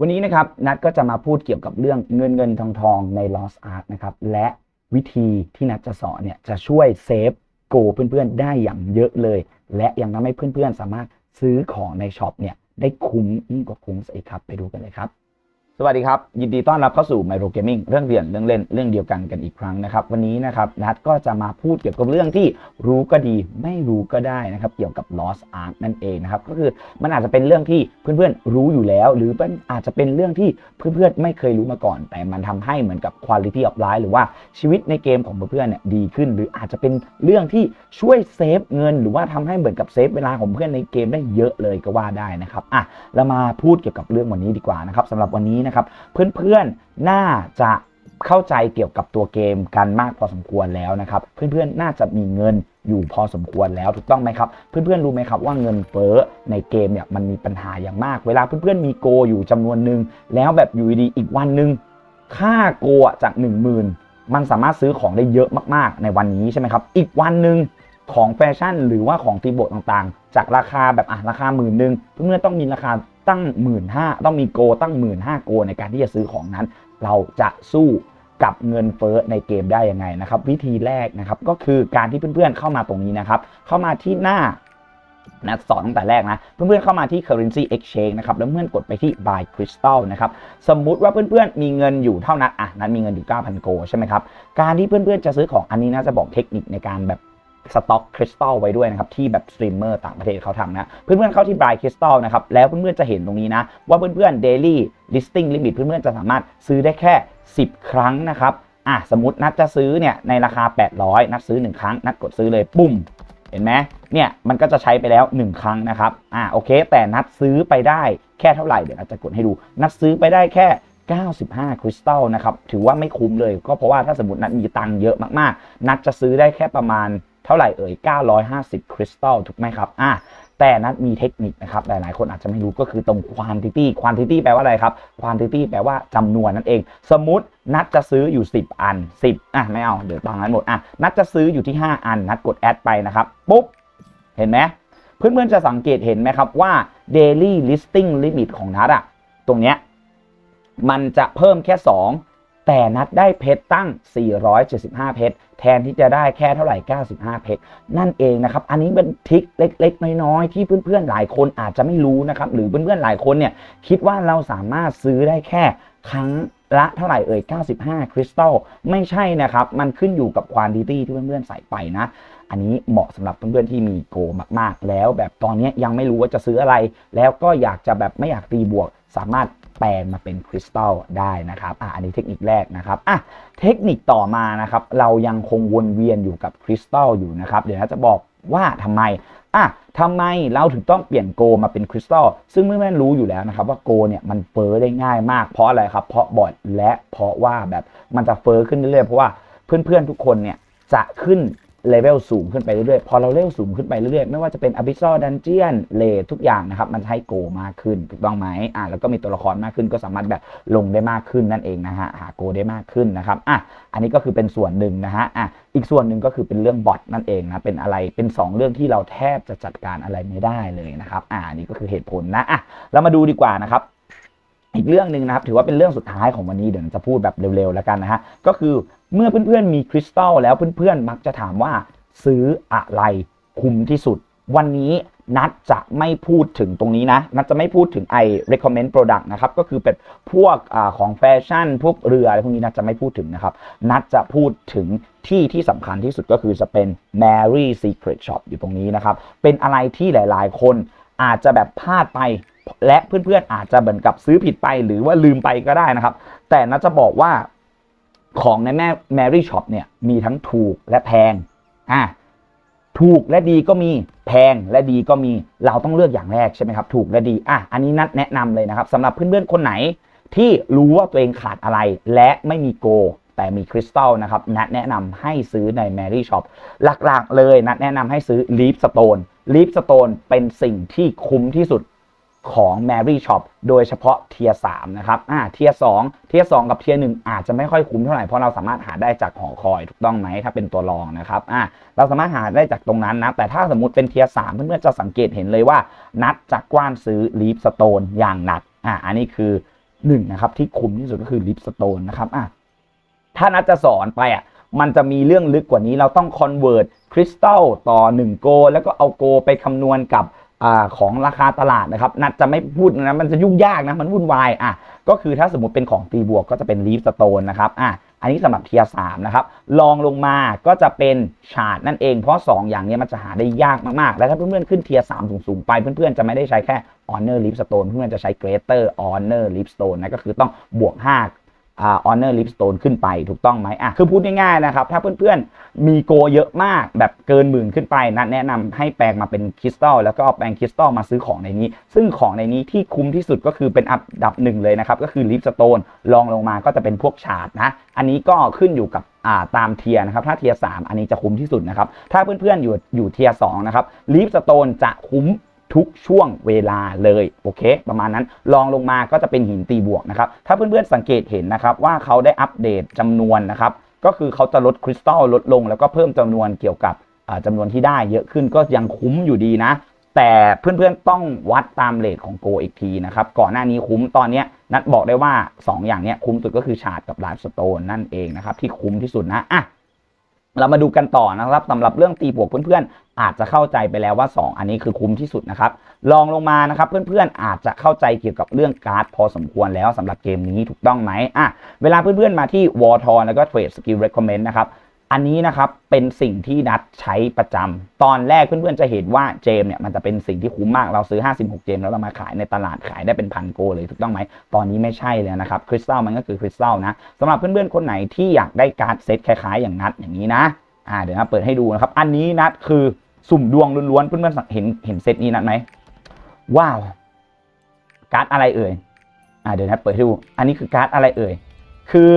วันนี้นะครับนัดก็จะมาพูดเกี่ยวกับเรื่องเงินเงินทองทองใน Lost Art นะครับและวิธีที่นัดจะสอนเนี่ยจะช่วยเซฟโกเพื่อนๆได้อย่างเยอะเลย และยังทำให้เพื่อนๆ สามารถซื้อของในช็อปเนี่ยได้คุ้มยิ่งกว่าคุ้มซะอีกครับ ไปดูกันเลยครับ สวัสดีครับ ยินดีต้อนรับเข้าสู่ Micro Gaming เรื่องเรียนเรื่องเล่นเรื่องเดียวกันกันอีกครั้งนะครับ วันนี้นะครับนัดก็จะมาพูดเกี่ยวกับเรื่องที่รู้ก็ดีไม่รู้ก็ได้นะครับ เกี่ยวกับ Lost Ark นั่นเองนะครับ ก็คือมันอาจจะเป็นเรื่องที่เพื่อนๆรู้อยู่แล้ว หรือมันอาจจะเป็นเรื่องที่เพื่อนๆไม่เคยรู้มาก่อน แต่มันทำให้เหมือนกับ quality of life หรือว่าชีวิตในเกมของเพื่อนๆเนี่ยดีขึ้น หรืออาจจะเป็นเรื่องที่ช่วยเซฟเงิน หรือว่าทำให้เหมือนกับเซฟเวลาของเพื่อนในเกมได้เยอะเลยก็ว่าได้นะครับอะเรามาพูดเกี่ยวกับเรื่องวันนี้ดีกว่านะครับสำหรับวันนี้นะครับเพื่อนๆน่าจะเข้าใจเกี่ยวกับตัวเกมกันมากพอสมควรแล้วนะครับ เพื่อนๆน่าจะมีเงินอยู่พอสมควรแล้วถูกต้องไหมครับ เพื่อนๆรู้ไหมครับว่าเงินเฟ้อในเกมเนี่ยมันมีปัญหาอย่างมาก เวลาเพื่อนๆมีโกอยู่จำนวนหนึ่งแล้วแบบอยู่ดีๆอีกวันหนึ่งค่าโกจาก 1 0,000 มันสามารถซื้อของได้เยอะมากๆ ในวันนี้ใช่ไหมครับ อีกวันหนึ่งของแฟชั่นหรือว่าของตีโบต่างๆ จากราคาแบบอะราคาหมื่นหนึ่งเพื่อนๆต้องมีราคา ตั้งหมื่นห้าต้องมีโกตั้งหมื่นห้าโกในการที่จะซื้อของนั้น เราจะสู้กับเงินเฟ้อในเกมได้ยังไงนะครับ วิธีแรกนะครับก็คือการที่เพื่อนๆเข้ามาตรงนี้นะครับ เข้ามาที่หน้านะสอนตั้งแต่แรกนะ เพื่อนๆเข้ามาที่ currency exchange นะครับ แล้วเพื่อนกดไปที่ buy crystal นะครับ สมมุติว่าเพื่อนๆมีเงินอยู่เท่านั้นอะนั้นมีเงินอยู่ 9,000 โก ใช่ไหมครับ การที่เพื่อนๆจะซื้อของอันนี้น่าจะบอกเทคนิคในการแบบ สต็อกคริสตัลไว้ด้วยนะครับที่แบบสตรีมเมอร์ต่างประเทศเขาทำนะเพื่อนๆเข้าที่ buy crystal นะครับแล้วเพื่อนๆจะเห็นตรงนี้นะ ว่าเพื่อนๆ daily listing limit เพื่อนๆจะสามารถซื้อได้แค่ 10 ครั้งนะครับอะสมมตินัดจะซื้อเนี่ยในราคา 800 นัดซื้อ 1 ครั้ง นัดกดซื้อเลยปุ้มเห็นไหมเนี่ยมันก็จะใช้ไปแล้ว 1 ครั้งนะครับอ่าโอเค แต่นัดซื้อไปได้แค่เท่าไหร่เดี๋ยวจะกดให้ดู นัดซื้อไปได้แค่ 95 คริสตัลนะครับถือว่าไม่คุ้มเลย ก็เพราะว่าถ้าสมมตินัดมีตังค์เยอะมากๆ นัดจะซื้อได้แค่ประมาณ เท่าไหร่เอ่ย 950 คริสตัลถูกไหมครับอะแต่นัดมีเทคนิคนะครับ หลายๆ คนอาจจะไม่รู้ก็คือตรง quantity quantity แปลว่าอะไรครับ quantity แปลว่าจำนวนนั่นเอง สมมุตินัดจะซื้ออยู่ 10 อัน 10อะไม่เอาเดี๋ยวตังนั้นหมดอะนัดจะซื้ออยู่ที่ 5 อัน นัดกดแอดไปนะครับปุ๊บ เห็นไหมเพื่อนๆจะสังเกตเห็นไหมครับว่า daily listing limit ของนัดอะตรงเนี้ยมันจะเพิ่มแค่ 2 แต่นัดได้เพชรตั้ง 475 เพชร แทนที่จะได้แค่เท่าไหร่ 95 เพชร นั่นเองนะครับ อันนี้เป็นทริคเล็ก ๆ น้อย ๆ ที่เพื่อน ๆ หลายคนอาจจะไม่รู้นะครับ หรือเพื่อน ๆ หลายคนเนี่ยคิดว่าเราสามารถซื้อได้แค่ครั้งละเท่าไหร่เอ่ย 95 คริสตัล ไม่ใช่นะครับ มันขึ้นอยู่กับควอนติตี้ที่เพื่อน ๆ ใส่ไปนะ อันนี้เหมาะสำหรับเพื่อนๆที่มีโกมากๆ แล้วแบบตอนนี้ยังไม่รู้ว่าจะซื้ออะไร แล้วก็อยากจะแบบไม่อยากตีบวก สามารถแปลงมาเป็นคริสตัลได้นะครับอะอันนี้เทคนิคแรกนะครับอะเทคนิคต่อมานะครับ เรายังคงวนเวียนอยู่กับคริสตัลอยู่นะครับ เดี๋ยวจะบอกว่าทำไมอะทำไมเราถึงต้องเปลี่ยนโกมาเป็นคริสตัลซึ่งเพื่อนๆรู้อยู่แล้วนะครับว่าโกเนี่ยมันเฟอ้อได้ง่ายมากเพราะอะไรครับ เพราะบอทและเพราะว่าแบบมันจะเฟอ้อขึ้นเรื่อยๆเพราะว่าเพื่อนๆทุกคนเนี่ยจะขึ้น เลเวลสูงขึ้นไปเรื่อยๆ พอเราเลเวลสูงขึ้นไปเรื่อยๆ ไม่ว่าจะเป็น Abyssal Dungeon เลทุกอย่างนะครับ มันจะให้โกมากขึ้นถูกต้องไหมอะแล้วก็มีตัวละครมากขึ้นก็สามารถแบบลงได้มากขึ้นนั่นเองนะฮะหาโกได้มากขึ้นนะครับอะอันนี้ก็คือเป็นส่วนหนึ่งนะฮะอะอีกส่วนหนึ่งก็คือเป็นเรื่องบอทนั่นเองนะเป็นอะไรเป็น 2 เรื่องที่เราแทบจะจัดการอะไรไม่ได้เลยนะครับอ่านี่ก็คือเหตุผลนะอะเรามาดูดีกว่านะครับ อีกเรื่องหนึ่งนะครับถือว่าเป็นเรื่องสุดท้ายของวันนี้เดี๋ยวจะพูดแบบเร็วๆแล้วกันนะฮะก็คือเมื่อเพื่อนๆมีคริสตัลแล้วเพื่อนๆมักจะถามว่าซื้ออะไรคุ้มที่สุด วันนี้นัดจะไม่พูดถึงตรงนี้นะ นัดจะไม่พูดถึงไอ recommend product นะครับ ก็คือเป็นพวกอของแฟชั่น พวกเรืออะไรพวกนี้นัดจะไม่พูดถึงนะครับ นัดจะพูดถึงที่ที่สำคัญที่สุดก็คือจะเป็น Mary Secret Shop อยู่ตรงนี้นะครับ เป็นอะไรที่หลายๆ คน อาจจะแบบพลาดไป และเพื่อนๆอาจจะเหมือนกับซื้อผิดไปหรือว่าลืมไปก็ได้นะครับ แต่นัดจะบอกว่าของในแม่ Mary Shop เนี่ยมีทั้งถูกและแพงอะถูกและดีก็มีแพงและดีก็มีเราต้องเลือกอย่างแรกใช่ไหมครับ ถูกและดีอะอันนี้นัดแนะนำเลยนะครับสำหรับเพื่อนๆคนไหนที่รู้ว่าตัวเองขาดอะไรและไม่มีโก แต่มีคริสตัลนะครับนัดแนะนำให้ซื้อใน Mary Shop หลักๆเลยนัดแนะนำให้ซื้อ Leaf Stone Leaf Stone เป็นสิ่งที่คุ้มที่สุดของ Mary Shop โดยเฉพาะเทียร์3นะครับ อ่า เทียร์2เทียร์2กับเทียร์1อาจจะไม่ค่อยคุ้มเท่าไหร่ เพราะเราสามารถหาได้จากหอคอยถูกต้องไหมถ้าเป็นตัวรองนะครับ อ่า เราสามารถหาได้จากตรงนั้นนะ แต่ถ้าสมมติเป็นเทียร์3เพื่อนๆจะสังเกตเห็นเลยว่า นัดจะกว้านซื้อลีฟสโตนอย่างหนัก อ่า อันนี้คือหนึ่งนะครับที่คุ้มที่สุดก็คือลิปสโตนนะครับ อะถ้านัดจะสอนไปอะ มันจะมีเรื่องลึกกว่านี้เราต้องคอนเวิร์ตคริสตัลต่อ1โกแล้วก็เอาโกไปคำนวณกับอของราคาตลาดนะครับนัดจะไม่พูดนะมันจะยุ่งยากนะมันวุ่นวายอะก็คือถ้าสมมติเป็นของตีบวกก็จะเป็นลีฟสโตนนะครับอะอันนี้สำหรับเทียสามนะครับลองลงมาก็จะเป็นชาร์ดนั่นเองเพราะ 2 อย่างนี้มันจะหาได้ยากมากๆ แล้วถ้าเพื่อนๆขึ้นเทียสามสูงๆไปเพื่อนๆจะไม่ได้ใช้แค่ Honor Leaf Stone เพื่อนๆจะใช้ Greater Honor Leaf Stone นะก็คือต้องบวก 5 อ่า Honor Leaf Stone ขึ้นไปถูกต้องไหมอะคือพูดง่ายๆนะครับ ถ้าเพื่อนๆ มีโกเยอะมากแบบเกินหมื่นขึ้นไปนัดแนะนำให้แปลงมาเป็นคริสตัลแล้วก็เอาแปลงคริสตัลมาซื้อของในนี้ ซึ่งของในนี้ที่คุ้มที่สุดก็คือเป็นอันดับหนึ่งเลยนะครับ ก็คือ Leaf Stone ลองลงมาก็จะเป็นพวกชาร์ดนะ อันนี้ก็ขึ้นอยู่กับาตามเทียนะครับ ถ้าเทียร์สอันนี้จะคุ้มที่สุดนะครับ ถ้าเพื่อนๆอยู่อยู่เทียร์สนะครับ Leaf Stone จะคุ้ม ทุกช่วงเวลาเลยโอเค ประมาณนั้นลองลงมาก็จะเป็นหินตีบวกนะครับ ถ้าเพื่อนๆสังเกตเห็นนะครับว่าเขาได้อัปเดตจำนวนนะครับ ก็คือเขาจะลดคริสตัลลดลง แล้วก็เพิ่มจำนวนเกี่ยวกับอ่าจำนวนที่ได้เยอะขึ้นก็ยังคุ้มอยู่ดีนะ แต่เพื่อนๆต้องวัดตามเลทของโกอีกทีนะครับ ก่อนหน้านี้คุ้มตอนนี้นัดบอกได้ว่า 2 อย่างเนี้ยคุ้มสุดก็คือชาร์ดกับไลฟ์สโตนนั่นเองนะครับที่คุ้มที่สุดนะอะเรามาดูกันต่อนะครับสำหรับเรื่องตีบวกเพื่อนๆ อาจจะเข้าใจไปแล้วว่า 2 อันนี้คือคุ้มที่สุดนะครับลองลงมานะครับ เพื่อนๆอาจจะเข้าใจเกี่ยวกับเรื่องการ์ดพอสมควรแล้วสำหรับเกมนี้ถูกต้องไหมอะเวลาเพื่อนๆมาที่ w a r t o r แล้วก็ Trade Skill Recommend นะครับอันนี้นะครับเป็นสิ่งที่นัดใช้ประจำตอนแรกเพื่อนๆจะเห็นว่าเจมเนี่ยมันจะเป็นสิ่งที่คุ้มมากเราซื้อ 56 เจมแล้วเรามาขายในตลาดขายได้เป็นพันโกเลยถูกต้องไหมตอนนี้ไม่ใช่เลยนะครับคริสตัลมันก็คือคริสตัลนะสำหรับเพื่อนๆคนไหนที่อยากได้การ์ดเซตคล้ายๆ อย่างนัดอย่างนี้นะอ่าเดี๋ยวนะเปิดให้ดูนะครับอันนี้นัดคือ สุ่มดวงล้วนๆเพื่อนๆเห็นเห็นเซตนี้นัดไหมว้าว การ์ดอะไรเอ่ยอ่าเดี๋ยวนะเปิดให้ดู อันนี้คือการ์ดอะไรเอ่ยคือ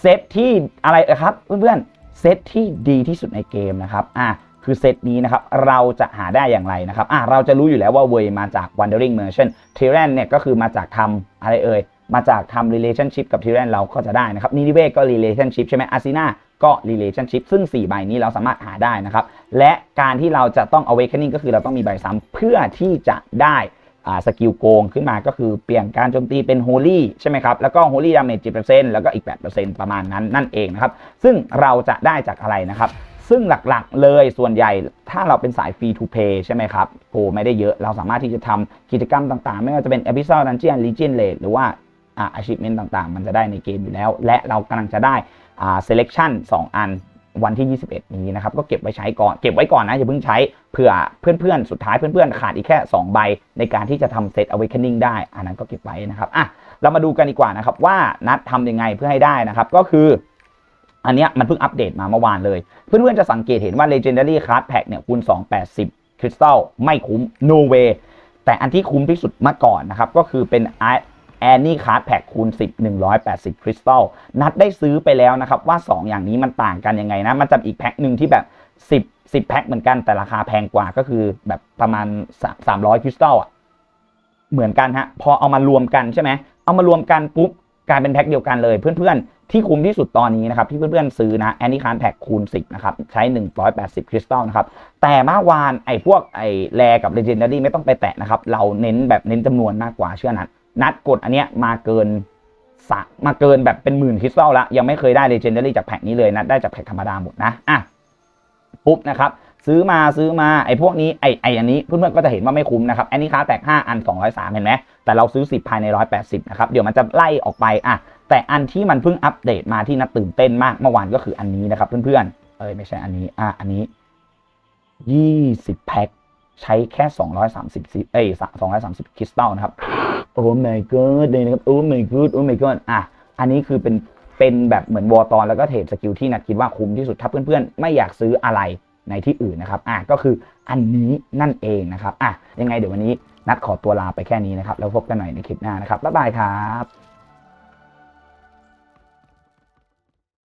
เซตที่อะไรเอ่ยครับเพื่อนๆเซตที่ดีที่สุดในเกมนะครับอ่าคือเซตนี้นะครับเราจะหาได้อย่างไรนะครับอ่าเราจะรู้อยู่แล้วว่าเวยมาจาก Wandering Merchant t y r a n เนี่ยก็คือมาจากทำอะไรเอ่ย มาจากทำ relationship กับ t y r a n เราก็จะได้นะครับนินิเวก็ relationship ใช่ไหมอาซินาก็ relationship ซึ่ง 4 ใบนี้เราสามารถหาได้นะครับ และการที่เราจะต้อง awakening ก็คือเราต้องมีใบซ้ำเพื่อที่จะได้อ่าสกิลโกงขึ้นมาก็คือเปลี่ยนการโจมตีเป็น holy ใช่ไหมครับ แล้วก็ holy damage 10%แล้วก็อีก 8%ประมาณนั้นนั่นเองนะครับ ซึ่งเราจะได้จากอะไรนะครับ ซึ่งหลักๆเลยส่วนใหญ่ถ้าเราเป็นสาย free to play ใช่ไหมครับโอ้ไม่ได้เยอะเราสามารถที่จะทำกิจกรรมต่างๆ ไม่ว่าจะเป็น episode dungeon legion raid หรือว่า achievement ต่างๆ มันจะได้ในเกมอยู่แล้ว และเรากำลังจะได้อ่ selection 2 อันวันที่ 21 นี้นะครับ ก็เก็บไว้ใช้ก่อน เก็บไว้ก่อนนะ อย่าเพิ่งใช้ เผื่อเพื่อนๆ สุดท้ายเพื่อนๆ ขาดอีกแค่ 2 ใบ ในการที่จะทำเซต awakening ได้ อันนั้นก็เก็บไว้นะครับ อะ เรามาดูกันดีกว่านะครับ ว่านัดทำยังไงเพื่อให้ได้นะครับ ก็คือ อันนี้มันเพิ่งอัปเดตมาเมื่อวานเลย เพื่อนๆ จะสังเกตเห็นว่า legendary card pack เนี่ยคูณ280 crystal ไม่คุ้ม no way แต่อันที่คุ้มที่สุดมาก่อนนะครับ ก็คือเป็น a n n i e Card Pack คูณ 10 180 Crystal นัดได้ซื้อไปแล้วนะครับว่า 2 อย่างนี้มันต่างกันยังไงนะ มันจะอีกแพ็คหนึ่งที่แบบ 10 10 แพ็คเหมือนกันแต่ราคาแพงกว่าก็คือแบบประมาณ 300 Crystal อะ เหมือนกันฮะ พอเอามารวมกันใช่ไหม เอามารวมกันปุ๊บกลายเป็นแพ็คเดียวกันเลยเพื่อนๆ ที่คุ้มที่สุดตอนนี้นะครับ ที่เพื่อนๆซื้อนะ a n n i e Card Pack คูณ 10 นะครับ ใช้ 180 Crystal นะครับ แต่เมื่อวานไอ้พวกไอ้แรกับ Legendary ไม่ต้องไปแตะนะครับ เราเน้นแบบเน้นจำนวนมากกว่าเชื่อนัด นัดกดอันเนี้ยมาเกินสมาเกินแบบเป็นหมื่นคริสตัลแล้วยังไม่เคยได้ Legendary จากแพ็คนี้เลยนัดได้จากแพ็คธรรมดาหมดนะอะปุ๊บนะครับ ซื้อมาซื้อมาไอ้พวกนี้ไอ้ไอ้อันนี้เพื่อนๆก็จะเห็นว่าไม่คุ้มนะครับอันนี้ค้าแตก 5 อัน 203 เห็นไหมแต่เราซื้อ 10 ภายใน 180 นะครับ เดี๋ยวมันจะไล่ออกไปอะแต่อันที่มันเพิ่งอัปเดตมาที่นัดตื่นเต้นมากเมื่อวานก็คืออันนี้นะครับเพื่อนๆเอ้ยไม่ใช่อันนี้อะอันนี้ 20 แพ็คใช้แค่ 230ซิเอ้ย230 คริสตัลนะครับ โอ้ my god เลยนะครับโอ้ my god โอ้ my god อะอันนี้คือเป็นเป็นแบบเหมือนวอตอนแล้วก็เทรดสกิลที่นัดคิดว่าคุ้มที่สุดถ้าเพื่อนๆ ไม่อยากซื้ออะไรในที่อื่นนะครับอะก็คืออันนี้นั่นเองนะครับอะยังไงเดี๋ยววันนี้นัดขอตัวลาไปแค่นี้นะครับแล้วพบกันใหม่ในคลิปหน้านะครับบ๊ายบายครับ